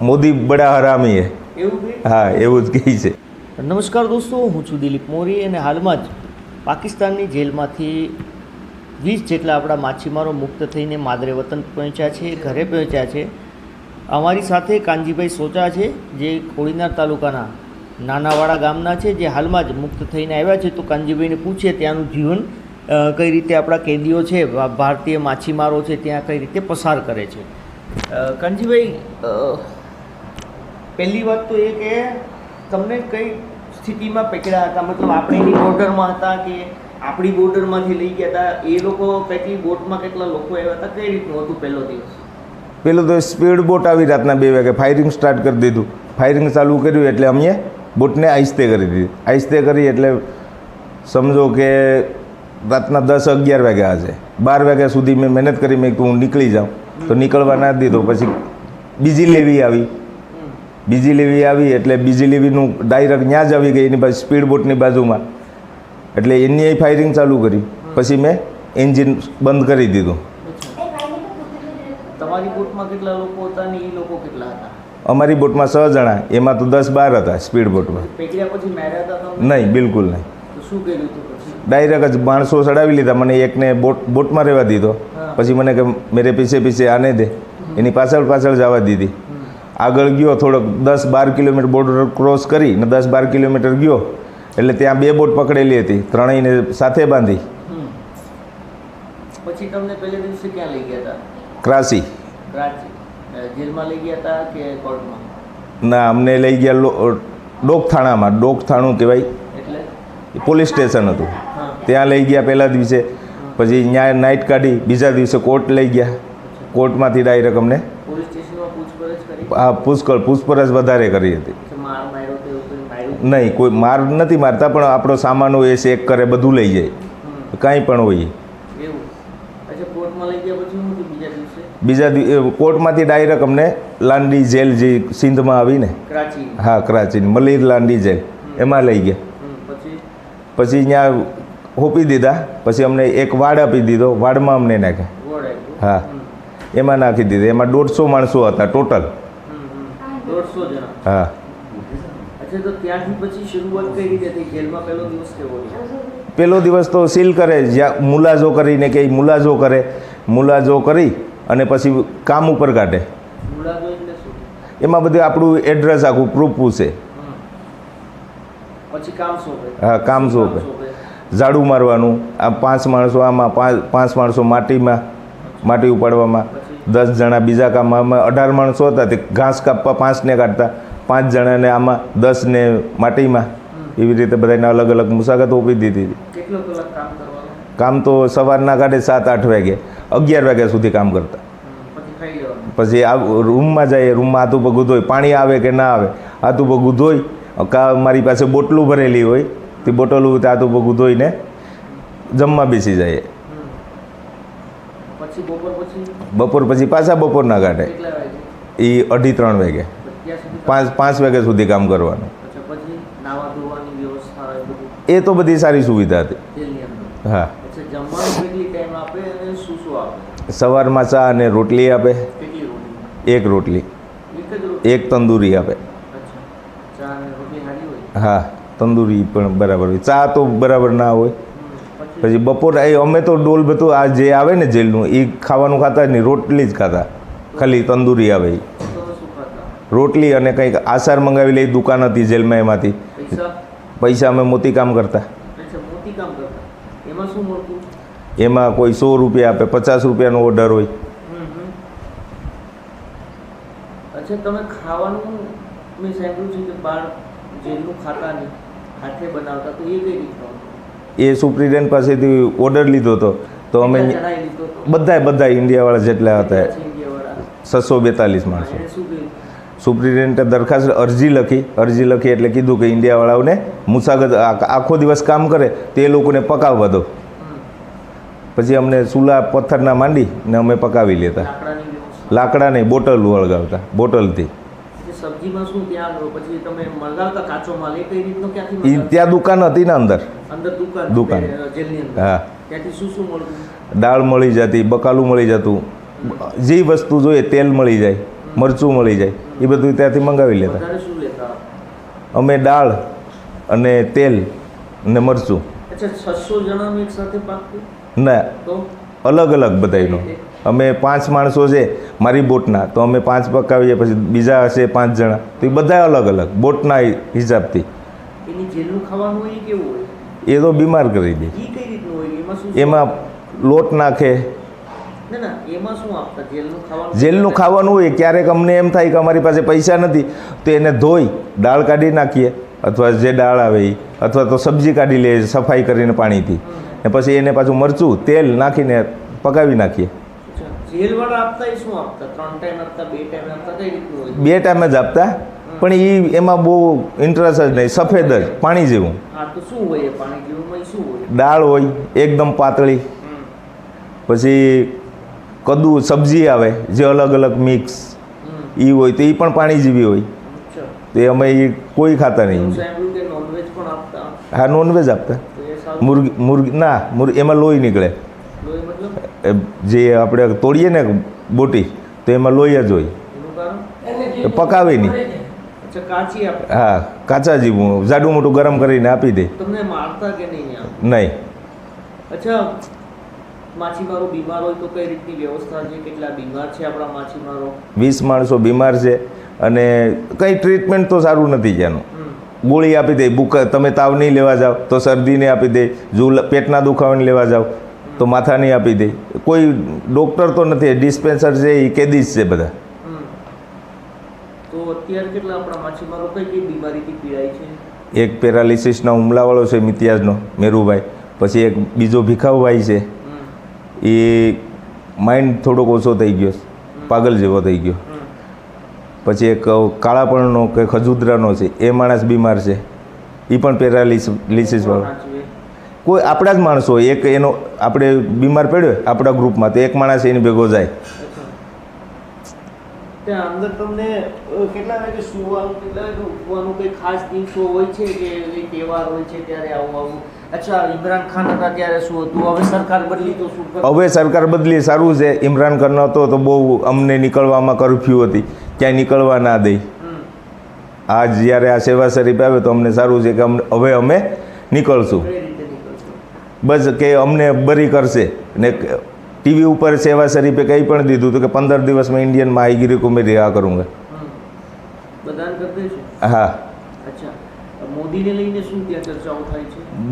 મોદી બડા હરામી હે હા એવું જ કહે છે. નમસ્કાર દોસ્તો હું છું દિલીપ મોરી અને હાલમાં જ પાકિસ્તાનની જેલમાંથી વીસ જેટલા આપણા માછીમારો મુક્ત થઈને માદરે વતન પહોંચ્યા છે ઘરે પહોંચ્યા છે. અમારી સાથે કાનજીભાઈ સોચા છે જે કોળીનાર તાલુકાના નાનાવાડા ગામના છે જે હાલમાં જ મુક્ત થઈને આવ્યા છે. તો કાનજીભાઈને પૂછીએ ત્યાંનું જીવન કઈ રીતે આપણા કેદીઓ છે ભારતીય માછીમારો છે ત્યાં કઈ રીતે પસાર કરે છે. કાનજીભાઈ પહેલી વાત તો એ કે તમને કઈ સ્થિતિમાં પકડ્યા હતા? મતલબ આપણે એની બોર્ડરમાં હતા કે આપણી બોર્ડરમાંથી લઈ ગયા હતા? એ લોકો કેટલી બોટમાં કેટલા લોકો આવ્યા હતા? કઈ રીતનું હતું પહેલો દિવસ? પેલો તો સ્પીડ બોટ આવી રાતના બે વાગે ફાયરિંગ સ્ટાર્ટ કરી દીધું. ફાયરિંગ ચાલુ કર્યું એટલે અમે બોટને આઈસ્તે કરી દીધી. આઈસ્તે કરી એટલે સમજો કે રાતના દસ અગિયાર વાગ્યા હશે બાર વાગ્યા સુધી મેં મહેનત કરી, મેં કીધું હું નીકળી જાઉં. તો નીકળવા ના દીધો, પછી બીજી લેવી આવી. બીજી લેવી આવી એટલે બીજી લેવીનું ડાયરેક્ટ ત્યાં જ આવી ગઈ એની બાજુ સ્પીડ બોટની બાજુમાં. એટલે એની ફાયરિંગ ચાલુ કરી. પછી મેં એન્જિન બંધ કરી દીધું. અમારી બોટમાં છ જણા. એમાં તો દસ બાર હતા સ્પીડ બોટમાં નહીં બિલકુલ નહીં. ડાયરેક્ટ જ માણસો ચડાવી લીધા. મને એકને બોટ બોટમાં રહેવા દીધો. પછી મને કે મેરે પીછે પીછે આને દે. એની પાછળ પાછળ જવા દીધી. આગળ ગયો થોડોક દસ બાર કિલોમીટર બોર્ડર ક્રોસ કરી ને દસ બાર કિલોમીટર ગયો. એટલે ત્યાં બે બોટ પકડેલી હતી ત્રણેયને સાથે બાંધી. પછી તમને પહેલે દિવસે ક્યાં લઈ ગયા હતા? ક્રાસી જેલમાં લઈ ગયા હતા કે કોર્ટમાં? ના અમને લઈ ગયા લો- ડોકથાણામાં ડોકથાણું કહેવાય. એટલે? પોલીસ સ્ટેશન હતું. ત્યાં લઈ ગયા પહેલા દિવસે. પછી ત્યાં નાઇટ કાઢી બીજા દિવસે કોર્ટ લઈ ગયા. કોર્ટમાંથી ડાયરેક્ટ અમને પોલીસ સ્ટેશનમાં પૂછપરછ કરી આ પુષ્કળ પૂછપરછ વધારે કરી હતી. નહીં કોઈ માર નથી મારતા પણ આપણો સામાન હોય એ ચેક કરે બધું લઈ જાય. કાંઈ પણ હોય. બીજા કોર્ટમાંથી ડાયરેક્ટ અમને લાંડી જેલ જે સિંધમાં આવીને. હા કરાચીની મલીર લાંડી જેલ. એમાં લઈ ગયા. પછી? ત્યાં હોપી દીધા પછી અમને એક વાડ આપી દીધો વાડમાં અમને નાખ્યા. હા. એમાં નાખી દીધા. એમાં દોઢસો માણસો હતા ટોટલ. દોઢસો જણા. હા. અચ્છા તો ત્યાંથી પછી શરૂઆત કઈ રીતે થઈ? જેલમાં પહેલો દિવસ કેવો તો સીલ કરે જ્યાં મુલાજો કરીને કે મુલાજો કરે મુલાજો કરી અને પછી કામ ઉપર કાઢે. એમાં બધું આપણું એડ્રેસ આખું પ્રૂફ પૂછે. હા કામ સોંપે. ઝાડુ મારવાનું આ પાંચ માણસો આમાં પાંચ પાંચ માણસો માટીમાં માટી ઉપાડવામાં. દસ જણા બીજા કામમાં. અઢાર માણસો હતા તે ઘાસ કાપવા પાંચને કાઢતા. પાંચ જણાને આમાં દસને માટીમાં. એવી રીતે બધાને અલગ અલગ મુસાફત આપી દીધી. હતી કામ તો સવારના કાઢે સાત આઠ વાગે. અગિયાર વાગ્યા સુધી કામ કરતા. પછી આ રૂમમાં જઈએ રૂમમાં આતું પગું ધોઈ. પાણી આવે કે ના આવે? આતું પગું ધોઈ. કા મારી પાસે બોટલું ભરેલી હોય તે બોટલું તે હાથું પગું ધોઈને જમવા બેસી જઈએ હમ. પછી બપોર પછી બપોર પછી પાછા બપોરના કાઢે એ અઢી ત્રણ વાગે. પાંચ પાંચ વાગ્યા સુધી કામ કરવાનું. એ તો બધી સારી સુવિધા હતી. હા. સવારમાં ચા અને રોટલી આપે. એક રોટલી. એક તંદૂરી આપે. હા તંદૂરી પણ બરાબર હોય. ચા તો બરાબર ના હોય. પછી બપોર એ અમે તો ડોલ બધું આ જે આવે ને જેલનું એ ખાવાનું ખાતા નહીં રોટલી જ ખાતા. ખાલી તંદૂરી આવે રોટલી અને કંઈક આસાર મંગાવી લઈ દુકાન હતી જેલમાં એમાંથી. પૈસા? અમે મોતી કામ કરતા. એમાં કોઈ સો રૂપિયા આપે પચાસ રૂપિયાનો ઓર્ડર હોય. અચ્છા તમે ખાવાનું મેં સાંભળ્યું છે કે બહાર જેલનું ખાતા નહીં હાથે બનાવતા તો એ કઈ રીતનું? હતું? એ સુપ્રિટેન્ડન્ટ પાસેથી ઓર્ડર લીધો હતો. તો અમે? બધા બધા ઇન્ડિયાવાળા જેટલા હતા છસો બેતાલીસ માણસો? સુપ્રિટેન્ડન્ટે દરખાસ્ત અરજી લખી અરજી લખી એટલે કીધું કે ઇન્ડિયાવાળાઓને મુસાગત આખો દિવસ કામ કરે તે લોકોને પકાવવા દો. પછી અમને ચૂલા પથ્થરના માંડી ને અમે પકાવી લેતા. લાકડાની લાકડા નહીં બોટલ વળગાવતા બોટલથી. સબ્જીમાં શું ત્યાં પછી તમે મંગાવતા કાચો માલ એ કઈ રીતનો ક્યાંથી ત્યાં દુકાન હતી ને અંદર. અંદર દુકાન દુકાન. જેલની અંદર. હા. ત્યાંથી શું શું મળતું? દાળ મળી જતી બકાલું મળી જતું. જે વસ્તુ જોઈએ તેલ મળી જાય મરચું મળી જાય એ બધું ત્યાંથી મંગાવી લેતા. અમે દાળ અને તેલ ને મરચું. ના. અલગ અલગ બધાયનો. અમે પાંચ માણસો છે મારી બોટના. તો અમે પાંચ પકાવીએ પછી બીજા હશે પાંચ જણા. તો એ બધા અલગ અલગ બોટના હિસાબથી. એ તો બીમાર કરી દે. એમાં લોટ નાખે. જેલનું ખાવાનું હોય ક્યારેક અમને એમ થાય કે અમારી પાસે પૈસા નથી તો એને ધોઈ દાળ કાઢી નાખીએ અથવા જે દાળ આવે એ અથવા તો સબ્જી કાઢી લે સફાઈ કરીને પાણીથી. ને પછી એને પાછું મરચું તેલ નાખીને પકાવી નાખીએ. બે ટાઈમ આપતા કઈ રીતનું બે ટાઈમે જ આપતા પણ એ એમાં બહુ ઇન્ટરેસ્ટ જ નહીં સફેદ જ પાણી જેવું. દાળ હોય એકદમ પાતળી. પછી કદુ સબ્જી આવે જે અલગ અલગ મિક્સ એ હોય તો એ પણ પાણી જેવી હોય. તો એ અમે એ કોઈ ખાતા નહીં. હા નોનવેજ આપતા. મુરગી મુર્ગી ના એમાં લોહી નીકળે. જે આપણે તોડીએ ને બોટી તો એમાં લોહી જ હોય. પકાવી એ પકાવે નહીં. અચ્છા કાચી આપતા હા કાચા જેવું જાડું મોટું ગરમ કરીને આપી દે. તમને મારતા કે નહીં નહીં. અચ્છા માછીમારો બીમાર હોય તો કઈ રીતની વ્યવસ્થા છે? કેટલા બીમાર છે આપણા માછીમારો? વીસ માણસો બીમાર છે અને કંઈ ટ્રીટમેન્ટ તો સારું નથી ત્યાંનું. ગોળી આપી દે બુક તમે તાવ નહીં લેવા જાઓ તો શરદીને આપી દે જો પેટના દુખાવાને લેવા જાઓ તો માથાની આપી દે. કોઈ ડૉક્ટર તો નથી ડિસ્પેન્સર છે એ કેદી જ છે બધા. એક પેરાલિસિસના હુમલાવાળો છે મિતિયાજનો મેરુભાઈ. પછી એક બીજો ભીખાવભાઈ છે. એ માઇન્ડ થોડોક ઓછો થઈ ગયો પાગલ જેવો થઈ ગયો. પછી એક કાળાપણનો કે ખજુદરાનો છે એ માણસ બીમાર છે. એ પણ પેરાલિસિસવાળો સાચવે. કોઈ આપણા જ માણસો. એક એનો આપણે બીમાર પડ્યો આપણા ગ્રુપમાં તો એક માણસ એની ભેગો જાય. હવે સરકાર બદલી સારું છે. ઇમરાન ખાન હતો તો બહુ અમને નીકળવામાં કરફ્યુ હતી. ક્યાંય નીકળવા ના દે. આજ જ્યારે આ સેવા શરીફ આવે તો અમને સારું છે કે હવે અમે નીકળશો. બસ કે અમને બરી કરશે. ને ટીવી ઉપર સેવા શરીફે કંઈ પણ દીધું હતું કે પંદર દિવસમાં ઇન્ડિયનમાં આઈગીરી કોમેડી આ કરુંગા. હા.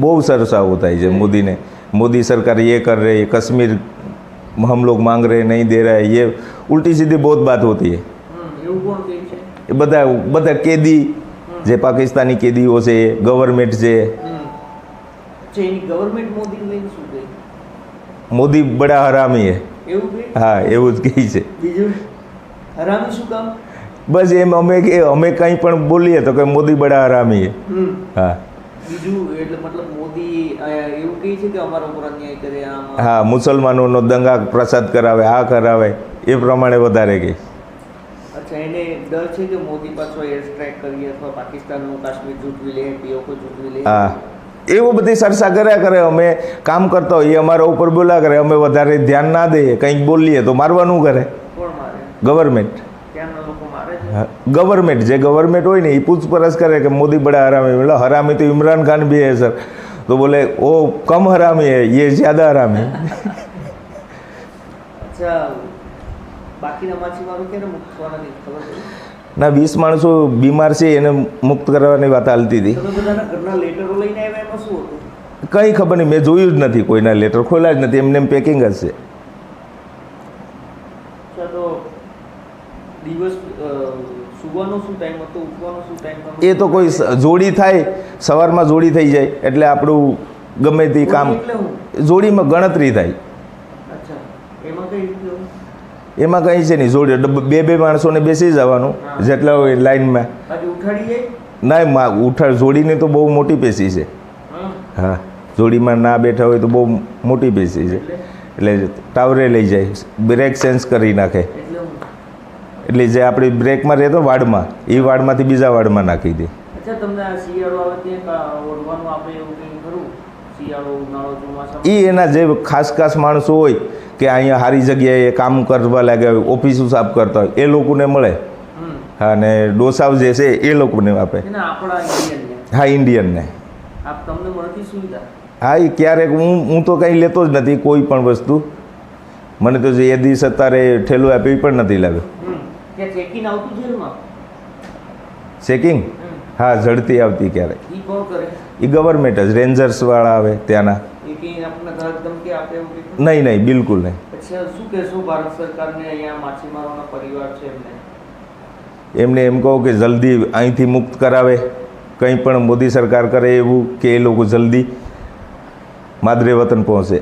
બહુ સરસ આવું થાય છે? મોદીને. મોદી સરકાર એ कर रही है कश्मीर हम लोग मांग रहे नहीं दे रहा है સીધી બહુ બાત હોતી એ બધા બધા કેદી જે પાકિસ્તાની કેદીઓ છે ગવર્મેન્ટ છે ગવર્મેન્ટ મોદીને લઈને શું મોદી બડા હરામી હે. એવું હા એવું જ કહે છે. બીજું? હરામી શું કામ? બસ એમ અમે કે અમે કંઈ પણ બોલીએ તો કે મોદી બડા હરામી હે. હા. બીજું એટલે મતલબ મોદી એવું કહે છે કે અમારા ઉપર અન્યાય કરે આમ આમ. હા મુસલમાનોનો દંગા પ્રસાદ કરાવે આ કરાવે એ પ્રમાણે વધારે કહે. અચ્છા એને ડર છે કે મોદી પાછો એર સ્ટ્રાઇક કરીએ અથવા પાકિસ્તાનનું કાશ્મીર જૂટવી લે પીઓકો જૂટવી લે? હા. એવું બધી ચર્ચા કર્યા કરે અમે કામ કરતા હોઈએ અમારા ઉપર બોલા કરે અમે વધારે ધ્યાન ના દઈએ કંઈક બોલીએ તો મારવાનું કરે. ગવર્મેન્ટ ગવર્મેન્ટ જે ગવર્મેન્ટ હોય ને એ પૂછપરછ કરે કે મોદી બડા હરામી. બોલે હરામી તો ઇમરાન ખાન બી હે સર. તો બોલે ઓ કમ હરામી હે યે જ્યાદા હરામી. બાકી ના વીસ માણસો બીમાર છે એને મુક્ત કરવાની વાત હાલતી હતી. કંઈ ખબર નહીં મેં જોયું જ નથી કોઈના લેટર ખોલ્યા જ નથી એમને એમ પેકિંગ જ છે અચ્છા તો દિવસ અ, સુવાનો શું ટાઈમ હતો ઉઠવાનો શું ટાઈમ એ તો કોઈ જોડી થાય સવારમાં જોડી થઈ જાય એટલે આપણું ગમે તે કામ. જોડીમાં ગણતરી થાય અચ્છા એમાં કઈ રીતે હોય? એમાં કંઈ છે નહીં. જોડે બે બે માણસોને બેસી જવાનું જેટલા હોય લાઈનમાં. ના મા ઉઠાડ જોડીની તો બહુ મોટી પેશી છે. હા જોડીમાં ના બેઠા હોય તો બહુ મોટી પેશી છે. એટલે? ટાવરે લઈ જાય. બ્રેક સેન્સ કરી નાખે. એટલે જે આપણે બ્રેકમાં રહેતો વાડમાં એ વાડમાંથી બીજા વાડમાં નાખી દે. એ એના જે ખાસ ખાસ માણસો હોય કે અહીંયા સારી જગ્યાએ કામ કરવા લાગ્યા હોય ઓફિસો સાફ કરતા હોય એ લોકોને મળે. હા અને ડોસાવ જે છે એ લોકોને આપે. હા ઇન્ડિયનને. આપ હા એ ક્યારેક હું હું તો કંઈ લેતો જ નથી કોઈ પણ વસ્તુ. મને તો જે એ દિવસ અત્યારે ઠેલું આપ્યું એ પણ નથી લાગ્યું. ચેકિંગ હા ઝડપી આવતી ક્યારેક. એ ગવર્મેન્ટ જ રેન્જર્સવાળા આવે ત્યાંના. નહીં નહીં બિલકુલ નહીં. શું કહેશો ભારત સરકારને અહીંયા માછીમારોના પરિવાર છે એમને? એમને એમ કહો કે જલ્દી અહીંથી મુક્ત કરાવે. કંઈ પણ મોદી સરકાર કરે એવું કે એ લોકો જલ્દી માદરે વતન પહોંચે.